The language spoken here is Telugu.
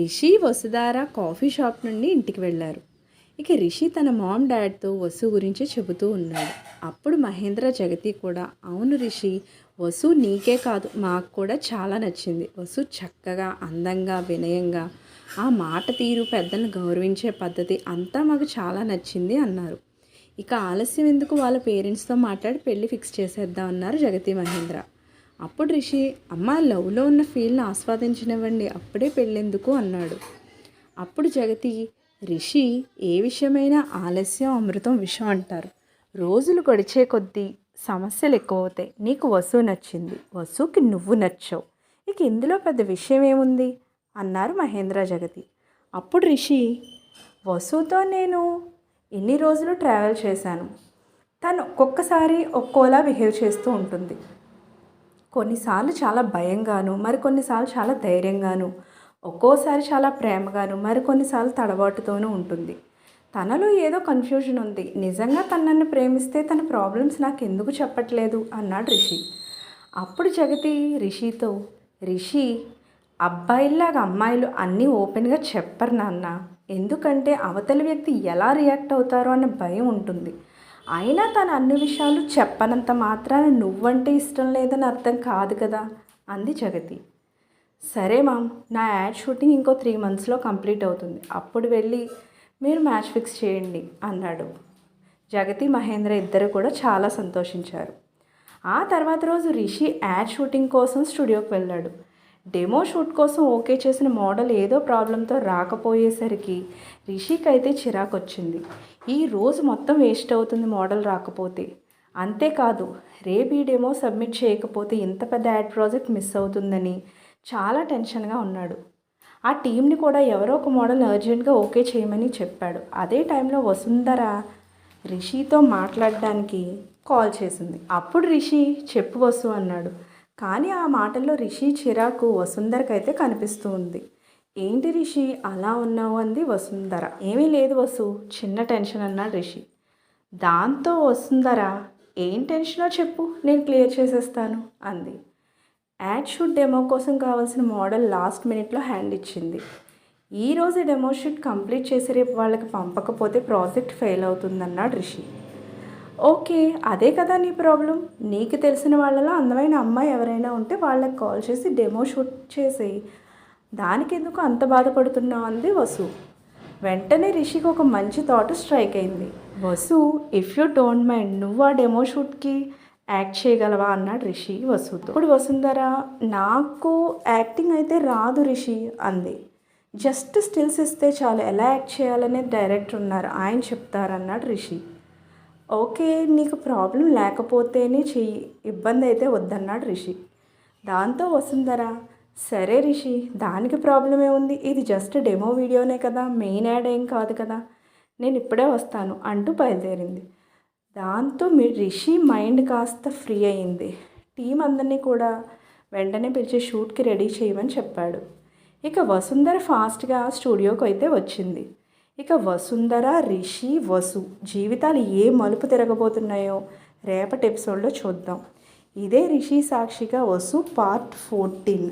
రిషి వసుధార కాఫీ షాప్ నుండి ఇంటికి వెళ్ళారు. ఇక రిషి తన మామ్ డాడ్తో వసు గురించి చెబుతూ ఉన్నాడు. అప్పుడు మహేంద్ర జగతి కూడా అవును రిషి వసు నీకే కాదు మాకు కూడా చాలా నచ్చింది. వసు చక్కగా అందంగా వినయంగా ఆ మాట తీరు పెద్దలను గౌరవించే పద్ధతి అంతా మాకు చాలా నచ్చింది అన్నారు. ఇక ఆలస్యం ఎందుకు వాళ్ళ పేరెంట్స్తో మాట్లాడి పెళ్ళి ఫిక్స్ చేసేద్దాం అన్నారు జగతి మహేంద్ర. అప్పుడు రిషి అమ్మ లవ్లో ఉన్న ఫీల్ని ఆస్వాదించనివ్వండి అప్పుడే పెళ్ళెందుకు? అన్నాడు. అప్పుడు జగతి రిషి ఏ విషయమైనా ఆలస్యం అమృతం విషం అంటారు. రోజులు గడిచే కొద్దీ సమస్యలు ఎక్కువవుతాయి. నీకు వసు నచ్చింది. వసుకి నువ్వు నచ్చావు. ఇక ఇందులో పెద్ద విషయం ఏముంది? అన్నారు మహేంద్ర జగతి. అప్పుడు రిషి వసుతో నేను ఎన్ని రోజులు ట్రావెల్ చేశాను. తను ఒక్కొక్కసారి ఒక్కోలా బిహేవ్ చేస్తూ ఉంటుంది. కొన్నిసార్లు చాలా భయంగాను మరికొన్నిసార్లు చాలా ధైర్యంగాను ఒక్కోసారి చాలా ప్రేమగాను మరికొన్నిసార్లు తడబాటుతోనూ ఉంటుంది. తనలో ఏదో కన్ఫ్యూజన్ ఉంది. నిజంగా తను నన్ను ప్రేమిస్తే తన ప్రాబ్లమ్స్ నాకు ఎందుకు చెప్పట్లేదు? అన్నాడు రిషి. అప్పుడు జగతి రిషితో రిషి అబ్బాయిల్లాగా అమ్మాయిలు అన్నీ ఓపెన్గా చెప్పరు నాన్న. ఎందుకంటే అవతలి వ్యక్తి ఎలా రియాక్ట్ అవుతారో అన్న భయం ఉంటుంది. అయినా తను అన్ని విషయాలు చెప్పనంత మాత్రాన నువ్వంటే ఇష్టం లేదని అర్థం కాదు కదా అంది జగతి. సరే మామ్ నా యాడ్ షూటింగ్ ఇంకో త్రీ మంత్స్లో కంప్లీట్ అవుతుంది. అప్పుడు వెళ్ళి మీరు మ్యాచ్ ఫిక్స్ చేయండి అన్నాడు. జగతి మహేంద్ర ఇద్దరు కూడా చాలా సంతోషించారు. ఆ తర్వాత రోజు రిషి యాడ్ షూటింగ్ కోసం స్టూడియోకి వెళ్ళాడు. డెమో షూట్ కోసం ఓకే చేసిన మోడల్ ఏదో ప్రాబ్లంతో రాకపోయేసరికి రిషికి అయితే చిరాకు వచ్చింది ఈ రోజు మొత్తం వేస్ట్ అవుతుంది మోడల్ రాకపోతే. అంతేకాదు రేపు ఈ డెమో సబ్మిట్ చేయకపోతే ఇంత పెద్ద యాడ్ ప్రాజెక్ట్ మిస్ అవుతుందని చాలా టెన్షన్గా ఉన్నాడు. ఆ టీంని కూడా ఎవరో ఒక మోడల్ అర్జెంట్గా ఓకే చేయమని చెప్పాడు. అదే టైంలో వసుంధర రిషితో మాట్లాడడానికి కాల్ చేసింది. అప్పుడు రిషి చెప్పు వసు అన్నాడు. కానీ ఆ మాటల్లో రిషి చిరాకు వసుంధరకైతే కనిపిస్తూ ఉంది ఏంటి రిషి? అలా ఉన్నావు అంది వసుంధర. ఏమీ లేదు వసు చిన్న టెన్షన్ అన్నాడు రిషి. దాంతో వసుంధర ఏం టెన్షనో చెప్పు నేను క్లియర్ చేసేస్తాను అంది. యాడ్ షూట్ డెమో కోసం కావాల్సిన మోడల్ లాస్ట్ మినిట్లో హ్యాండ్ ఇచ్చింది. ఈరోజు డెమో షూట్ కంప్లీట్ చేసి రేపు వాళ్ళకి పంపకపోతే ప్రాజెక్ట్ ఫెయిల్ అవుతుందన్నాడు రిషి. ఓకే అదే కదా నీ ప్రాబ్లం. నీకు తెలిసిన వాళ్ళలో అందమైన అమ్మాయి ఎవరైనా ఉంటే వాళ్ళకి కాల్ చేసి డెమో షూట్ చేసేయి. దానికి ఎందుకు అంత బాధపడుతున్నావు అంది వసు. వెంటనే రిషికి ఒక మంచి థాట్ స్ట్రైక్ అయింది. Vasu if you don't mind నువ్వు ఆ డెమో షూట్కి యాక్ట్ చేయగలవా? అన్నాడు రిషి వసుతో. ఇప్పుడు వసుంధర నాకు యాక్టింగ్ అయితే రాదు రిషి అంది. జస్ట్ స్టిల్స్ ఇస్తే చాలు ఎలా యాక్ట్ చేయాలనే డైరెక్టర్ ఉన్నారు ఆయన చెప్తారన్నాడు రిషి. ఓకే నీకు ప్రాబ్లం లేకపోతేనే చెయ్యి. ఇబ్బంది అయితే వద్దన్నాడు రిషి. దాంతో వసుంధర సరే రిషి దానికి ప్రాబ్లం ఏముంది ఇది జస్ట్ డెమో వీడియోనే కదా మెయిన్ యాడ్ ఏం కాదు కదా. నేను ఇప్పుడే వస్తాను అంటూ బయలుదేరింది. దాంతో మీ రిషి మైండ్ కాస్త ఫ్రీ అయింది. టీం అందరినీ కూడా వెంటనే పిలిచి షూట్కి రెడీ చేయమని చెప్పాడు. ఇక వసుంధర ఫాస్ట్గా స్టూడియోకి అయితే వచ్చింది. ఇక వసుంధర రిషి వసు జీవితాలు ఏ మలుపు తిరగబోతున్నాయో రేపటి ఎపిసోడ్లో చూద్దాం. ఇదే రిషి సాక్షిగా వసు పార్ట్ ఫోర్టీన్.